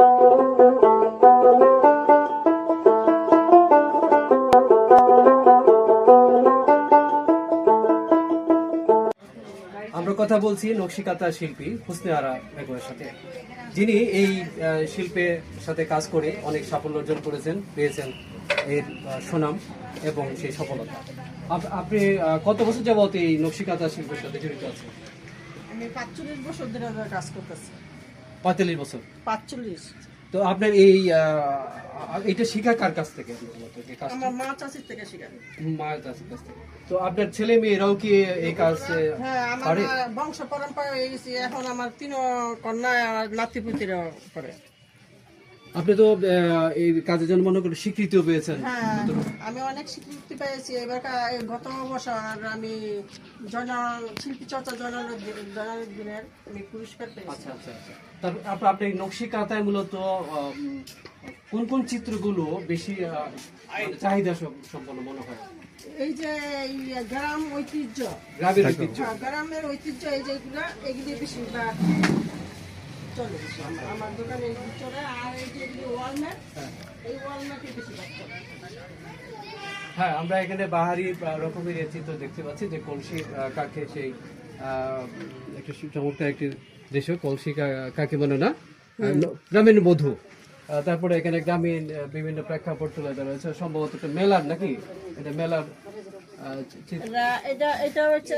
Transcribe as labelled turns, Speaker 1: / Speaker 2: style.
Speaker 1: আমরা কথা বলছি নকশিকাতা শিল্পী হুসনে আরা বেগমের সাথে। যিনি এই শিল্পের সাথে কাজ করে অনেক সাফল্য অর্জন করেছেন, পেয়েছেন এর সুনাম এবং সেই সফলতা। আপনি কত বছর যাবত এই নকশিকাতা শিল্পের সাথে জড়িত আছেন?
Speaker 2: আমি পাঁচচল্লিশ বছর ধরে কাজ করতেছি।
Speaker 1: পঁয়তাল্লিশ বছর।
Speaker 2: পাঁচচল্লিশ।
Speaker 1: তো আপনার এই এটা শিখা কার কাছ থেকে?
Speaker 2: আমার মা চাষির থেকে শিখা
Speaker 1: মা চাষির কাছ থেকে। তো আপনার ছেলে মেয়েরাও কি এই কাজ আহ,
Speaker 2: হ্যাঁ আমার বংশ পরম্পরা হয়ে এখন আমার তিন কন্যা আর নাতিপুতিরা করে।
Speaker 1: আপনি তো এই কাজের জন্য মনে করি স্বীকৃতিও পেয়েছেন।
Speaker 2: হ্যাঁ আমি অনেক স্বীকৃতি পেয়েছি। এবার গত বছর আমি জন শিল্পী চর্চা জনার দিনের আমি পুরস্কার পেয়েছি।
Speaker 1: আচ্ছা আচ্ছা আচ্ছা। তারপর আপনি নকশি কাঁথায় মূলত কোন কোন চিত্রগুলো বেশি মানে চাহিদা সম- সম্পন্ন মনে হয়?
Speaker 2: এই যে এই গ্রাম ঐতিহ্য।
Speaker 1: গ্রামের ঐতিহ্য।
Speaker 2: হ্যাঁ, গ্রামের ঐতিহ্য এই যেগুলা এগুলি বেশি চলে। আমার- দোকানের ভিতরে আর এই যে এগুলি ওয়ালমেট এই ওয়ালমেটে বেশি কাজ করে।
Speaker 1: হ্যাঁ আমরা এখানে বাহারি রকমের এই চিত্র দেখতে পাচ্ছি যে কলসি কাকে সেই একটা চমৎকার একটি দৃশ্য কলসি কা- কাকে বলে না? গ্রামীণ বধূ। আহ, তারপরে এখানে গ্রামীণ বিভিন্ন প্রেক্ষাপট তুলে ধরা হয়েছে। সম্ভবত একটা মেলার নাকি? এটা মেলার
Speaker 2: এটা এটা হচ্ছে